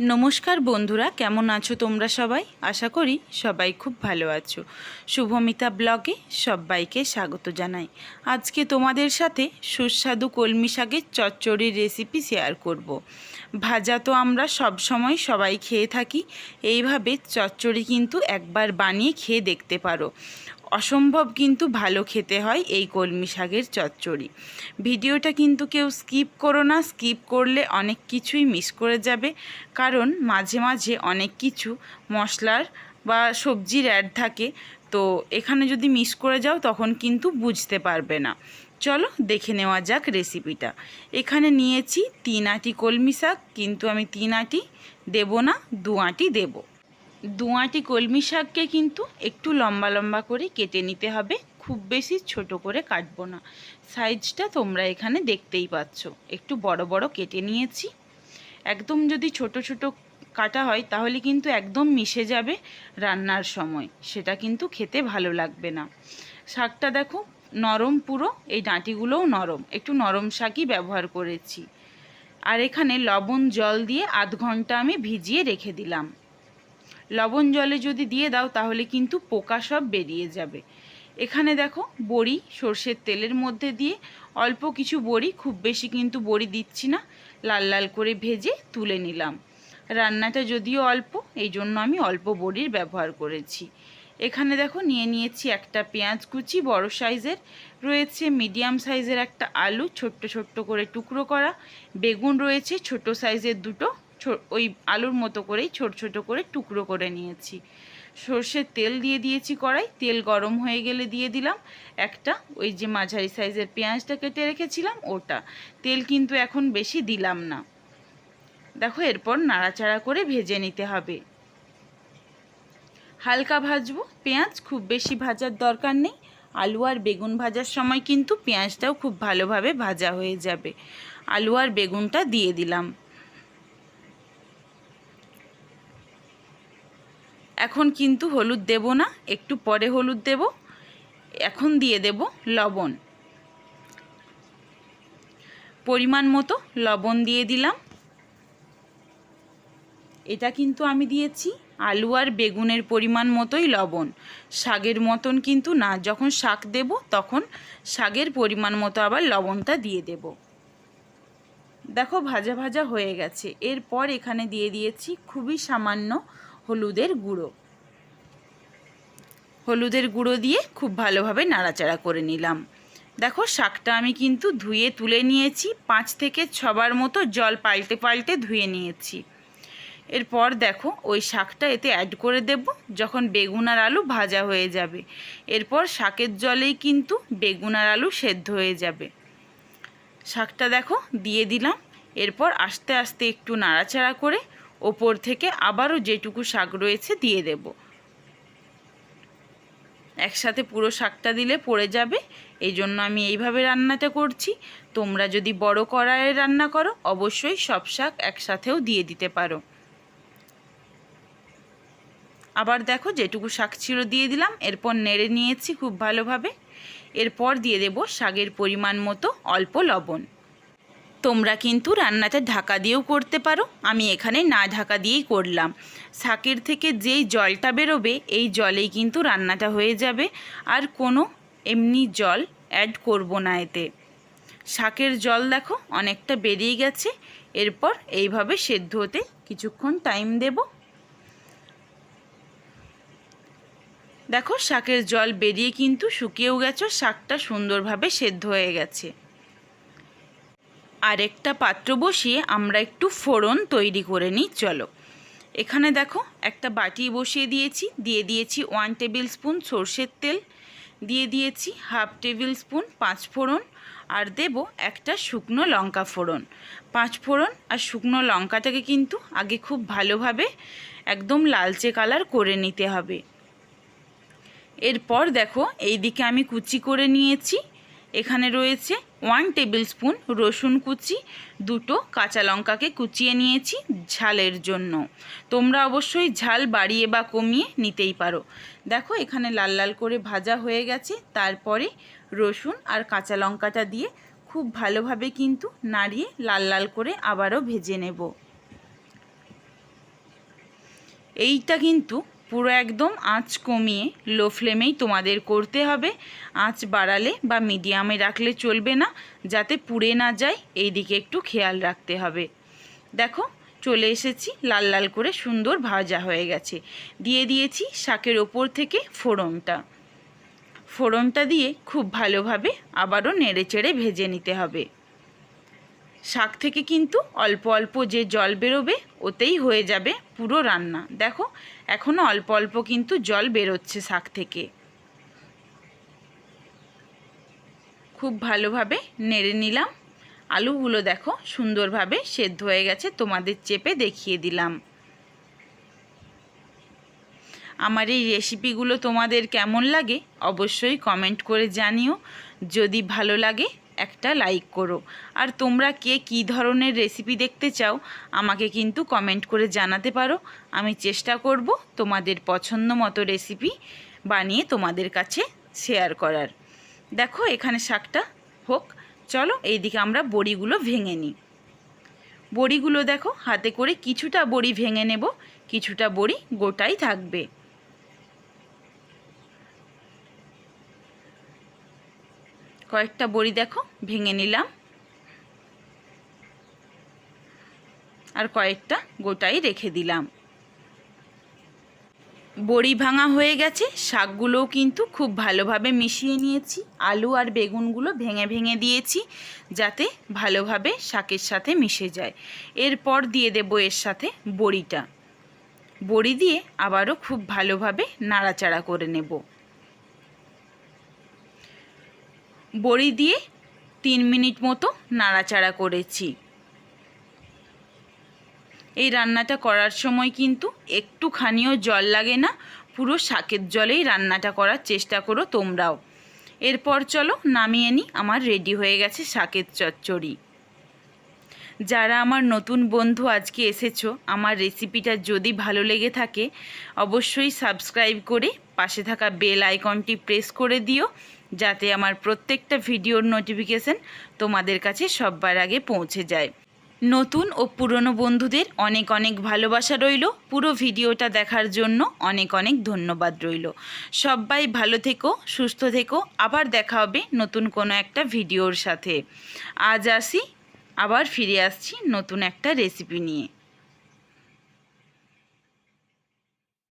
নমস্কার বন্ধুরা, কেমন আছো তোমরা সবাই? আশা করি সবাই খুব ভালো আছো। শুভমিতা ব্লগে সবাইকে স্বাগত জানাই। আজকে তোমাদের সাথে সুস্বাদু কলমি শাকের চচ্চড়ির রেসিপি শেয়ার করব। ভাজা তো আমরা সব সময় সবাই খেয়ে থাকি, এইভাবে চচ্চড়ি কিন্তু একবার বানিয়ে খেয়ে দেখতে পারো। অসম্ভব কিন্তু ভালো খেতে হয় এই কলমি শাকের চচ্চড়ি। ভিডিওটা কিন্তু কেউ স্কিপ করো না, স্কিপ করলে অনেক কিছুই মিস করে যাবে। কারণ মাঝে মাঝে অনেক কিছু মশলার বা সবজির অ্যাড থাকে, তো এখানে যদি মিস করে যাও তখন কিন্তু বুঝতে পারবে না। চলো দেখে নেওয়া যাক রেসিপিটা এখানে নিয়েছি তিন আটি কলমি শাক, কিন্তু আমি তিন আটি দেবো না, দু আটি দেবো। দুয়াটি কলমি শাককে কিন্তু একটু লম্বা লম্বা করে কেটে নিতে হবে। খুব বেশি ছোট করে কাটবো না। সাইজটা তোমরা এখানে দেখতেই পাচ্ছ। একটু বড় বড় কেটে নিয়েছি। একদম যদি ছোট ছোট কাটা হয়, তাহলে কিন্তু একদম মিশে যাবে রান্নার সময়। সেটা কিন্তু খেতে ভালো লাগবে না। শাকটা দেখো, নরম পুরো। এই ডাঁটিগুলোও নরম। একটু নরম শাকই ব্যবহার করেছি। আর এখানে লবণ জল দিয়ে আধ ঘণ্টা আমি ভিজিয়ে রেখে দিলাম। লবণ জলে যদি দিয়ে দাও, তাহলে কিন্তু পোকা সব বেরিয়ে যাবে। এখানে দেখো, বড়ি সর্ষের তেলের মধ্যে দিয়ে অল্প কিছু বড়ি, খুব বেশি কিন্তু বড়ি দিচ্ছি না, লাল লাল করে ভেজে তুলে নিলাম। রান্নাটা যদিও অল্প, এই জন্য আমি অল্প বড়ির ব্যবহার করেছি। এখানে দেখো, নিয়ে নিয়েছি একটা পেঁয়াজ কুচি, বড় সাইজের। রয়েছে মিডিয়াম সাইজের একটা আলু, ছোট্ট ছোট্ট করে টুকরো করা। বেগুন রয়েছে, ছোট সাইজের দুটো। ওই আলুর মতো করেই ছোট ছোট করে টুকরো করে নিয়েছি। সর্ষের তেল দিয়ে দিয়েছি কড়াই, তেল গরম হয়ে গেলে দিয়ে দিলাম একটা, ওই যে মাঝারি সাইজের পেঁয়াজটা কেটে রেখেছিলাম ওটা। তেল কিন্তু এখন বেশি দিলাম না। দেখো এরপর নাড়াচাড়া করে ভেজে নিতে হবে। হালকা ভাজবো, পেঁয়াজ খুব বেশি ভাজার দরকার নেই। আলু আর বেগুন ভাজার সময় কিন্তু পেঁয়াজটাও খুব ভালোভাবে ভাজা হয়ে যাবে। আলু আর বেগুনটা দিয়ে দিলাম। এখন কিন্তু হলুদ দেব না, একটু পরে হলুদ দেব। এখন দিয়ে দেব লবণ। পরিমাণ মতো লবণ দিয়ে দিলাম। এটা কিন্তু আমি দিয়েছি আলু আর বেগুনের পরিমাণ মতোই লবণ। শাগের মতন কিন্তু না, যখন শাক দেব তখন শাকের পরিমাণ মতো আবার লবণটা দিয়ে দেব। দেখো ভাজা ভাজা হয়ে গেছে। এরপর এখানে দিয়ে দিয়েছি খুবই সামান্য হলুদের গুঁড়ো। হলুদের গুঁড়ো দিয়ে খুব ভালোভাবে নাড়াচাড়া করে নিলাম। দেখো, শাকটা আমি কিন্তু ধুয়ে তুলে নিয়েছি, পাঁচ থেকে ছবার মতো জল পাল্টে পাল্টে ধুয়ে নিয়েছি। এরপর দেখো, ওই শাকটা এতে অ্যাড করে দেব, যখন বেগুন আর আলু ভাজা হয়ে যাবে। এরপর শাকের জলেই কিন্তু বেগুন আর আলু সেদ্ধ হয়ে যাবে। শাকটা দেখো, দিয়ে দিলাম। এরপর আস্তে আস্তে একটু নাড়াচাড়া করে ওপর থেকে আবারও যেটুকু শাক রয়েছে দিয়ে দেব। একসাথে পুরো শাকটা দিলে পড়ে যাবে। এই জন্য আমি এইভাবে রান্নাটা করছি। তোমরা যদি বড় কড়াইয়ে রান্না করো, অবশ্যই সব শাক একসাথেও দিয়ে দিতে পারো। আবার দেখো যেটুকু শাক ছিল দিয়ে দিলাম, এরপর নেড়ে নিয়েছি খুব ভালোভাবে। এরপর দিয়ে দেব শাকের পরিমাণ মতো অল্প লবণ। তোমরা কিন্তু রান্নাটা ঢাকা দিয়েও করতে পারো। আমি এখানে না ঢাকা দিয়েই করলাম। শাকের থেকে যেই জলটা বেরোবে, এই জলেই কিন্তু রান্নাটা হয়ে যাবে। আর কোনো এমনি জল অ্যাড করব না এতে। শাকের জল দেখো, অনেকটা বেরিয়ে গেছে। এরপর এইভাবে সেদ্ধ হতে কিছুক্ষণ টাইম দেব। দেখো, শাকের জল বেরিয়ে কিন্তু শুকিয়েও গেছো, শাকটা সুন্দরভাবে সেদ্ধ হয়ে গেছে। আরেকটা পাত্র বসিয়ে আমরা একটু ফোড়ন তৈরি করে নিই, চলো। এখানে দেখো, একটা বাটি বসিয়ে দিয়েছি, দিয়ে দিয়েছি ওয়ান টেবিল স্পুন সর্ষের তেল, দিয়ে দিয়েছি হাফ টেবিল স্পুন পাঁচ ফোড়ন, আর দেব একটা শুকনো লঙ্কা ফোড়ন। পাঁচ ফোড়ন আর শুকনো লঙ্কাটাকে কিন্তু আগে খুব ভালোভাবে একদম লালচে কালার করে নিতে হবে। এরপর দেখো এই দিকে আমি কুচি করে নিয়েছি এখানে রয়েছে ওয়ান টেবিল স্পুন রসুন কুচি, দুটো কাঁচা লঙ্কাকে কুচিয়ে নিয়েছি ঝালের জন্য। তোমরা অবশ্যই ঝাল বাড়িয়ে বা কমিয়ে নিতেই পারো। দেখো, এখানে লাল লাল করে ভাজা হয়ে গেছে। তারপরে রসুন আর কাঁচা লঙ্কাটা দিয়ে খুব ভালোভাবে কিন্তু নাড়িয়ে লাল লাল করে আবারও ভেজে নেব। এইটা কিন্তু পুরো একদম আঁচ কমিয়ে, লো ফ্লেমেই তোমাদের করতে হবে। আঁচ বাড়ালে বা মিডিয়ামে রাখলে চলবে না, যাতে পুড়ে না যায় এই দিকে একটু খেয়াল রাখতে হবে। দেখো, চলে এসেছি, লাল লাল করে সুন্দর ভাজা হয়ে গেছে। দিয়ে দিয়েছি শাকের ওপর থেকে ফোড়নটা। ফোড়নটা দিয়ে খুব ভালোভাবে আবারও নেড়ে চেড়ে ভেজে নিতে হবে। শাক থেকে কিন্তু অল্প অল্প যে জল বেরোবে, ওতেই হয়ে যাবে পুরো রান্না। দেখো এখনও অল্প অল্প কিন্তু জল বেরোচ্ছে শাক থেকে। খুব ভালোভাবে নেড়ে নিলাম। আলুগুলো দেখো, সুন্দরভাবে সেদ্ধ হয়ে গেছে, তোমাদের চেপে দেখিয়ে দিলাম। আমার এই রেসিপিগুলো তোমাদের কেমন লাগে অবশ্যই কমেন্ট করে জানিও। যদি ভালো লাগে একটা লাইক করো। আর তোমরা কে কী ধরনের রেসিপি দেখতে চাও, আমাকে কিন্তু কমেন্ট করে জানাতে পারো। আমি চেষ্টা করব তোমাদের পছন্দ মতো রেসিপি বানিয়ে তোমাদের কাছে শেয়ার করার। দেখো, এখানে শাকটা হোক, চলো এইদিকে আমরা বড়িগুলো ভেঙে নিই। বড়িগুলো দেখো, হাতে করে কিছুটা বড়ি ভেঙে নেব, কিছুটা বড়ি গোটাই থাকবে। কয়েকটা বড়ি দেখো, ভেঙে নিলাম। আর কয়েকটা গোটাই রেখে দিলাম। বড়ি ভাঙা হয়ে গেছে, শাকগুলোও কিন্তু খুব ভালোভাবে মিশিয়ে নিয়েছি। আলু আর বেগুনগুলো ভেঙে ভেঙে দিয়েছি, যাতে ভালোভাবে শাকের সাথে মিশে যায়। এরপর দিয়ে দেব এর সাথে বড়িটা। বড়ি দিয়ে আবারও খুব ভালোভাবে নাড়াচাড়া করে নেব। বড়ি দিয়ে তিন মিনিট মতো নাড়াচাড়া করেছি। এই রান্নাটা করার সময় কিন্তু একটুখানিও জল লাগে না, পুরো শাকের জলেই রান্নাটা করার চেষ্টা করো তোমরাও। এরপর চলো নামিয়ে নিই, আমার রেডি হয়ে গেছে শাকের চচ্চড়ি। যারা আমার নতুন বন্ধু আজকে এসেছ, আমার রেসিপিটা যদি ভালো লেগে থাকে, অবশ্যই সাবস্ক্রাইব করে পাশে থাকা বেল আইকনটি প্রেস করে দিও। যাতে আমার প্রত্যেকটা ভিডিওর নোটিফিকেশন তোমাদের কাছে সববার আগে পৌঁছে যায়। নতুন ও পুরনো বন্ধুদের অনেক অনেক ভালোবাসা রইল। পুরো ভিডিওটা দেখার জন্য অনেক অনেক ধন্যবাদ রইল। সবাই ভালো থেকো, সুস্থ থেকো। আবার দেখা হবে নতুন কোনো একটা ভিডিওর সাথে। আজ আসি, আবার ফিরে আসছি নতুন একটা রেসিপি নিয়ে।